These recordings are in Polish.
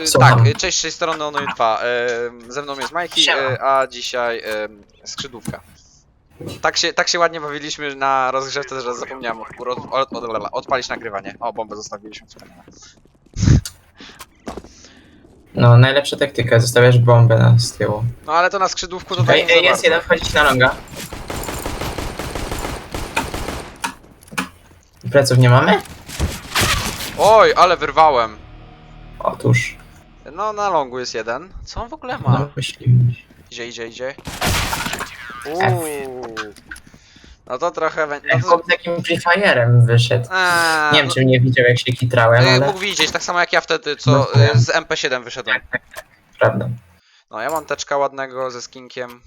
y, Słucham. tak, y, cześć, z tej strony Ono 2. Y, ze mną jest Majki, Siema. y, a dzisiaj y, skrzydłówka. Tak się, tak się ładnie bawiliśmy na rozgrzewce, że zapomniałem od, od, od, od, odpalić nagrywanie. O, bombę zostawiliśmy wspomniane. No, najlepsza taktyka, zostawiasz bombę na z tyłu. No ale to na skrzydłówku to tak Ej, nie za ej, jest bardzo. jeden wchodzić na longa. Pleców nie mamy? Oj, ale wyrwałem. Otóż. No, na longu jest jeden. Co on w ogóle No, ma? myślimy. Idzie, idzie, idzie. Uuu. No to trochę... Ej, No to... chłop z takim Free Fire'em wyszedł. Eee, Nie wiem, no- czy mnie widział, jak się kitrałem, Y, ale... Mógł widzieć, tak samo jak ja wtedy, co No, y, wiem. z MP7 wyszedłem. Prawda. No, ja mam teczka ładnego ze skinkiem.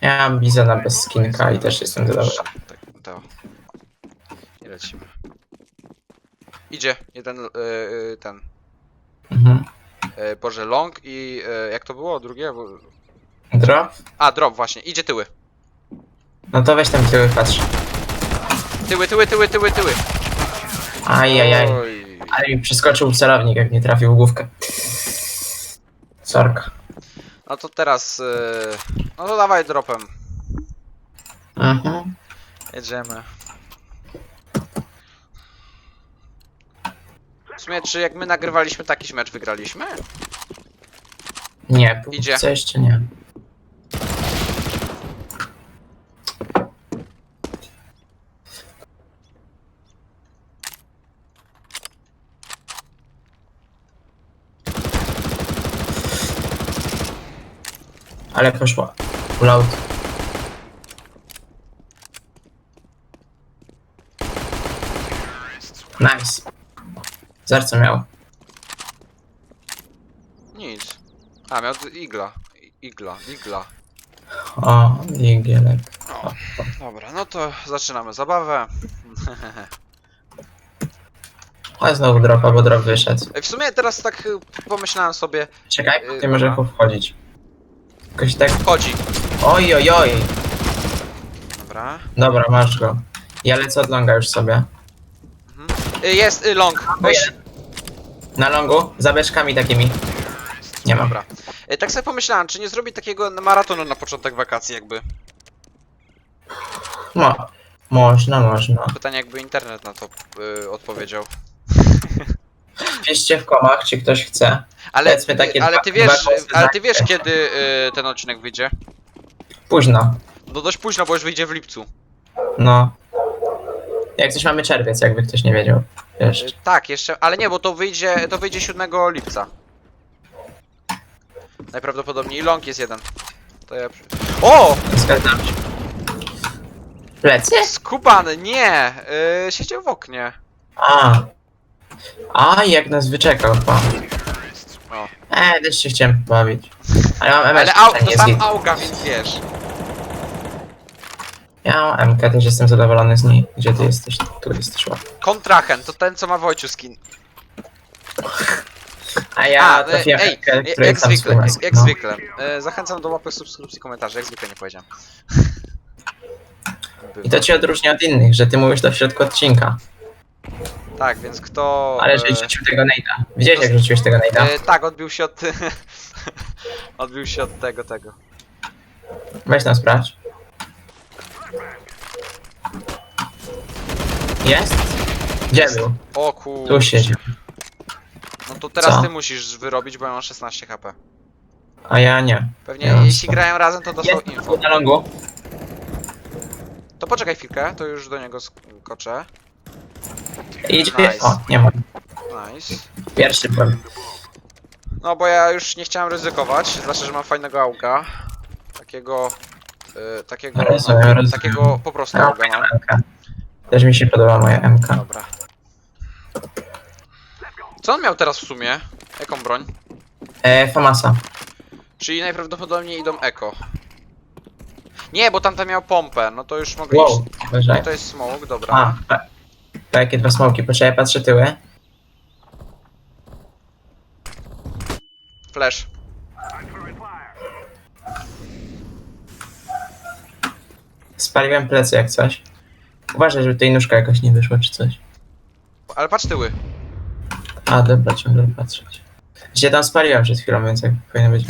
Ja mam Bizona bez skinka i też jestem zadowolony. Tak, to. I lecimy. Idzie jeden, y, y, ten, Mhm. y, Boże, long i y, jak to było drugie? Drop? A, drop właśnie, idzie tyły. No to weź tam tyły, patrz. Tyły, tyły, tyły, tyły, tyły. Ajajaj. Oj. Ale mi przeskoczył celownik, jak nie trafił w główkę. Sorka. No to teraz, y, no to dawaj dropem. Mhm. Jedziemy. W sumie, czy jak my nagrywaliśmy takiś mecz, wygraliśmy? Nie, póki Idzie. co jeszcze nie. Ale poszła. Full out. Nice. Zarco miał. Nic. A, miał d- igla. I- Igla, igla. O, digielek. O, dobra, no to zaczynamy zabawę. O, znowu dropa, bo drop wyszedł. Ej, W sumie teraz tak y, pomyślałem sobie, Czekaj, Yy, ty może dobra. wchodzić. Jakoś tak. wchodzi. Oj, oj, oj. Dobra. Dobra, masz go. Ja lecę od longa już sobie. Y, Jest y, long. Weź. Na longu, za beczkami takimi. Nie mam. Dobra. Y, Tak sobie pomyślałem, czy nie zrobić takiego maratonu na początek wakacji jakby. Mo można, można. Pytanie jakby internet na to y, odpowiedział. Piszcie w komach, czy ktoś chce. Ale, Powiedzmy takie ale dwa- ty wiesz, dwa głosy ale za. ty wiesz kiedy y, ten odcinek wyjdzie? Późno. No dość późno, bo już wyjdzie w lipcu. No. Jak coś mamy czerwiec, jakby ktoś nie wiedział. Y, Wiesz. Tak, jeszcze, ale nie, bo to wyjdzie, to wyjdzie 7 lipca. Najprawdopodobniej long jest jeden. To ja... przy- O! Zgadzam się. Plecy? Skubany, nie! Yy, siedział w oknie. A. A, jak nas wyczekał, pan. O. Eee, też się chciałem bawić. Ale mam MS, Ale au, to sam auga, więc wiesz. Ja mam MK, też jestem zadowolony z niej. Gdzie ty jesteś? Tu jesteś ładny. Kontrahen, to ten co ma Wojciu skin. A ja A, e, trafiłem ej, MK, który jak sam zwykle, jak, jak no. zwykle. Yy, zachęcam do łapek, subskrypcji, komentarzy, jak zwykle nie powiedziałem. I to cię odróżnia od innych, że ty mówisz to w środku odcinka. Tak, więc kto... Ale e, że rzucił tego Nate'a. Widziałeś jak rzuciłeś tego Nate'a? e, tak, odbił się od... odbił się od tego, tego. Weź tam sprawdź. Jest? Gdzie był? O kur... Tu siedzi. No to teraz Co? ty musisz wyrobić, bo ja mam 16 HP. A ja nie. Pewnie Ja mam jeśli grają razem, to dostał Jest info. na longu. To poczekaj chwilkę, to już do niego skoczę. Idzie. Nice. O, nie ma. Nice. Pierwszy byłem. No bo ja już nie chciałem ryzykować, zwłaszcza, że mam fajnego auga. Takiego... y, takiego... Rozumiem, no, rozumiem. takiego po prostu MK. Też mi się podoba moja MK. Dobra. Co on miał teraz w sumie? Jaką broń? E, Famasa. Czyli najprawdopodobniej idą eko. Nie, bo tamten miał pompę, no to już mogli Wow, iść. uważaj. To jest smoke, dobra. A, pa- takie dwa smoki. Poczekaj, patrzę tyły. Flash. Spaliłem plecy jak coś. Uważaj, żeby tej nóżka jakoś nie wyszła czy coś. Ale patrz tyły. A, dobra, ciągle patrzeć. Się tam spaliłem przed chwilą, więc jak powinno być.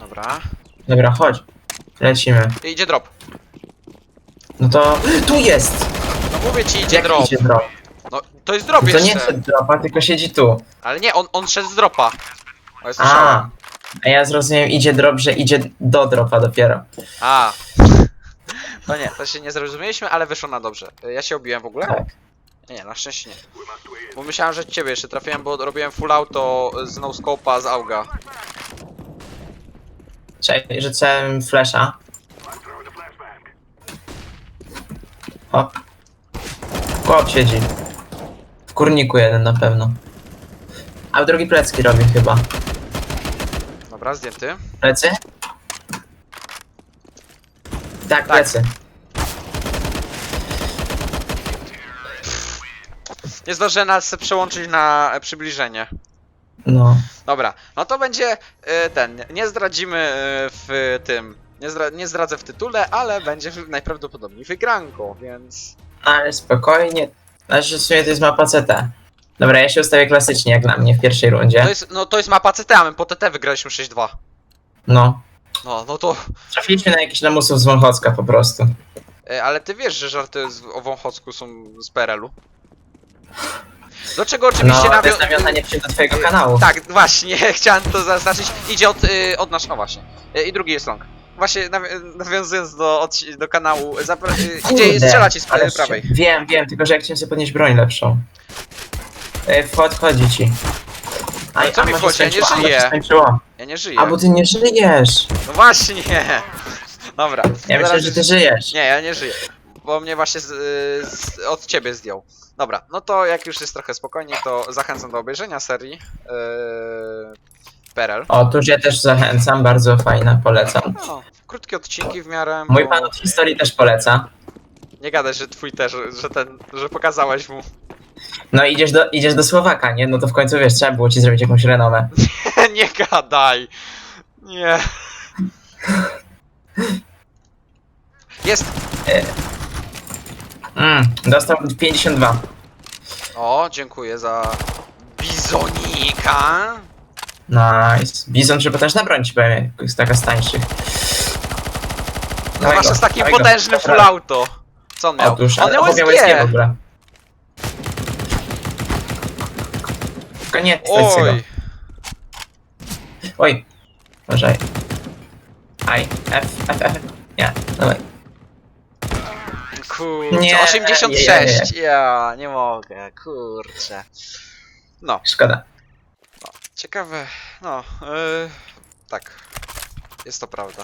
Dobra. Dobra, chodź. Lecimy. I Idzie drop. No to... Tu jest! No mówię ci, idzie Jak drop. idzie drop? No, to jest drop To nie jeszcze. szedł dropa, tylko siedzi tu. Ale nie, on, on szedł z dropa. O, jest A. a ja zrozumiałem, idzie drop, że idzie do dropa dopiero. A. To nie, to się nie zrozumieliśmy, ale wyszło na dobrze. Ja się obiłem w ogóle? Tak. Nie, na szczęście nie. Bo myślałem, że ciebie jeszcze trafiłem, bo robiłem full auto z no-scope'a z auga. Czekaj, rzucałem flasha. Hop. Chłop siedzi. W kurniku jeden na pewno. A drugi plecki robi chyba. Dobra, zdjęty. Plecy? Tak, plecy. Nie zdążyłem nas przełączyć na e, przybliżenie. No. Dobra, no to będzie e, ten. Nie zdradzimy e, w tym. Nie, zdra nie zdradzę w tytule, ale będzie w- najprawdopodobniej wygranko, więc. Ale spokojnie. Znaczy w sumie to jest mapa CT. Dobra, ja się ustawię klasycznie jak na mnie w pierwszej rundzie. To jest, no to jest mapa CT, a my po TT wygraliśmy 6-2. No. No, no to. Trafiliśmy na jakiś lamusów z Wąchocka po prostu. E, ale ty wiesz, że żarty z, o Wąchocku są z PRL-u? Do czego oczywiście No, to nawią- jest nawiązanie się do twojego kanału. Tak, właśnie, chciałem to zaznaczyć. Idzie od, y, od nas, o właśnie. Y, I drugi jest long. Właśnie nawi- nawiązując do, odci- do kanału, zapra- y, idzie Kurde, strzela ci z ale prawej. Wiem, wiem, tylko że jak chciałem sobie podnieść broń lepszą. Yy, Podchodzi ci. Ale co mi wchodzi? Ja nie żyję. skończyło. Ja nie żyję. A bo ty nie żyjesz. No właśnie! Dobra. Ja myślę, że ty żyjesz. Nie, ja nie żyję. Bo mnie właśnie z, z, od ciebie zdjął. Dobra, no to jak już jest trochę spokojniej, to zachęcam do obejrzenia serii yy, PRL. Otóż ja też zachęcam, bardzo fajna, polecam. No, krótkie odcinki w miarę. Mój bo- pan od historii też poleca. Nie gadaj, że twój też, że ten, że pokazałeś mu. No idziesz do, idziesz do Słowaka, nie? No to w końcu wiesz, trzeba było ci zrobić jakąś renomę. nie gadaj. Nie. Jest. Mm, dostał 52. O, dziękuję za bizonika. Nice. Bizon, że potężna broń ci powiem, jest taka z tańszych. No Dawaj go, z takim dawaj go. potężnym full auto. Co on miał? Otóż, on ale miał. SG w ogóle. Tylko nie, Oj. Oj. Uważaj. Aj, F, F, F. Nie, dawaj. Kurczę, Nie, 86. Ja nie mogę, kurczę. No, Szkoda. ciekawe. No, yy, tak. Jest to prawda.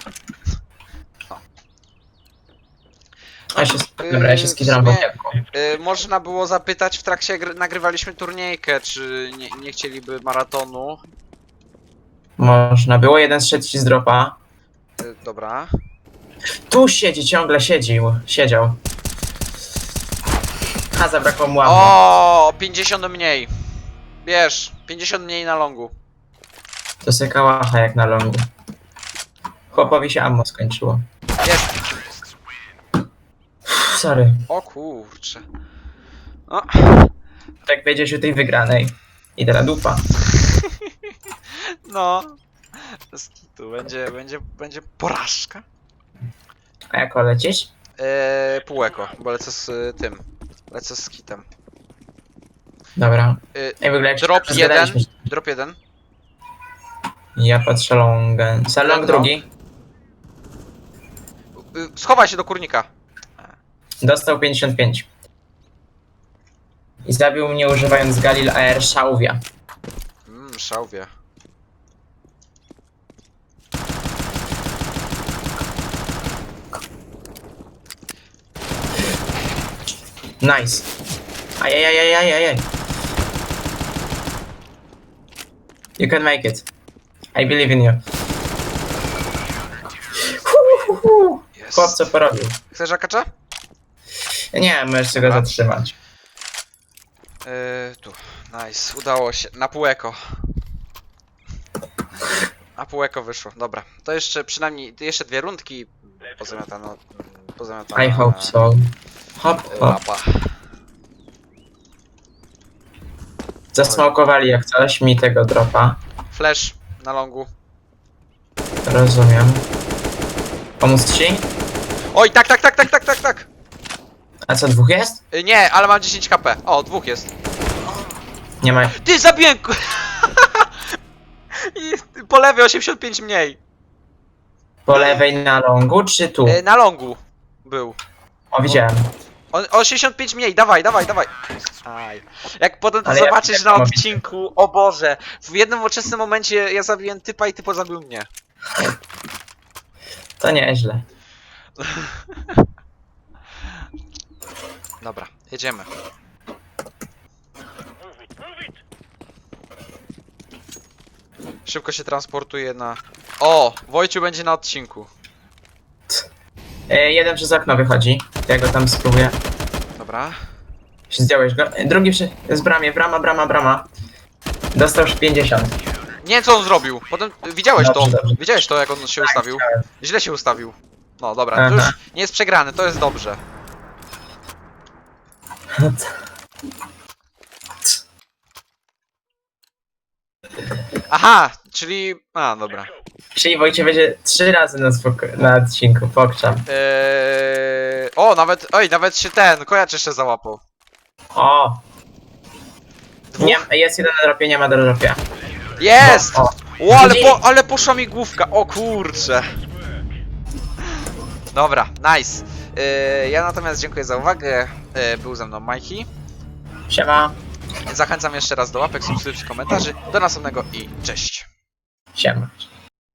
Ja się, Yy, dobra, ja się w skidram w sumie- okienku. Yy, można było zapytać w trakcie gry, nagrywaliśmy turniejkę, czy nie, nie chcieliby maratonu. Można było, jeden strzec ci z dropa. Yy, dobra. Tu siedzi, ciągle siedził, siedział. A, zabrakło mu ammo. O, 50 mniej. Wiesz, 50 mniej na longu. To se kałacha jak na longu. Chłopowi się ammo skończyło. Jest. Sorry. O kurczę. No, Tak wiedzieć o tej wygranej. I teraz dupa. no. Tu będzie, będzie, będzie porażka. A jako lecisz? Eee, półeko, bo lecę z y, tym. Lecę z kitem. Dobra. Y, Ej, w ogóle jak się drop tak jeden. Drop jeden. Ja patrzę longen. Salong No. drugi. Y, schowaj się do kurnika. Dostał 55. I zabił mnie używając Galil AR Szałwia. Mmm, szałwie. Nice. Ajajajajajajaj. You can make it. I believe in you. Hu, hu, hu. Jest. Chłop co porobił? Chcesz akacza? Nie, możesz się go Dobra. zatrzymać. Yy, tu. Nice, udało się. Na półeko. Na półeko wyszło, dobra. To jeszcze przynajmniej, jeszcze dwie rundki. Pozamiatano. Pozamiatano. I hope so. Hop, hop. Mapa. Zasmokowali jak coś, mi tego dropa. Flash na longu. Rozumiem. Pomóc ci? Oj, tak, tak, tak, tak, tak, tak, tak. A co, dwóch jest? Y, Nie, ale mam 10 HP. O, dwóch jest. Nie ma. Ty, zabiłem! ku- I po lewej 85 mniej. Po lewej na longu, czy tu? Y, Na longu był. O, widziałem. O, 85 mniej, dawaj, dawaj, dawaj. Aj. Jak potem to Ale zobaczysz jak na to ma być? odcinku, o Boże. W jednym oczystym momencie ja zabiłem typa i typo zabił mnie. To nieźle. Dobra, jedziemy. Szybko się transportuje na... O! Wojciu będzie na odcinku. E, jeden przez okno wychodzi. Ja go tam spróbuję. Dobra. Zdjąłeś go. E, Drugi przy... z bramie. Brama, brama, brama. Dostał już 50. Nie co on zrobił. Potem widziałeś to. Dobrze, dobrze. Widziałeś to jak on się ustawił. Chciałem. Źle się ustawił. No dobra, Aha. to już nie jest przegrany, to jest dobrze. Aha, czyli... A, dobra. Czyli Wojcie będzie trzy razy na, spoko- na odcinku. Pokczam. Eee... O, nawet... Oj, nawet się ten, kojacz jeszcze załapał. O! Dwóch? Nie, jest jeden na dropie, nie ma do. Jest! O, O, ale, po, ale poszła mi główka, o kurcze. Dobra, nice. Eee, ja natomiast dziękuję za uwagę. Eee, był ze mną Mikey. siema. Zachęcam jeszcze raz do łapek, subskrypcji, komentarzy. Do następnego i cześć. Siema.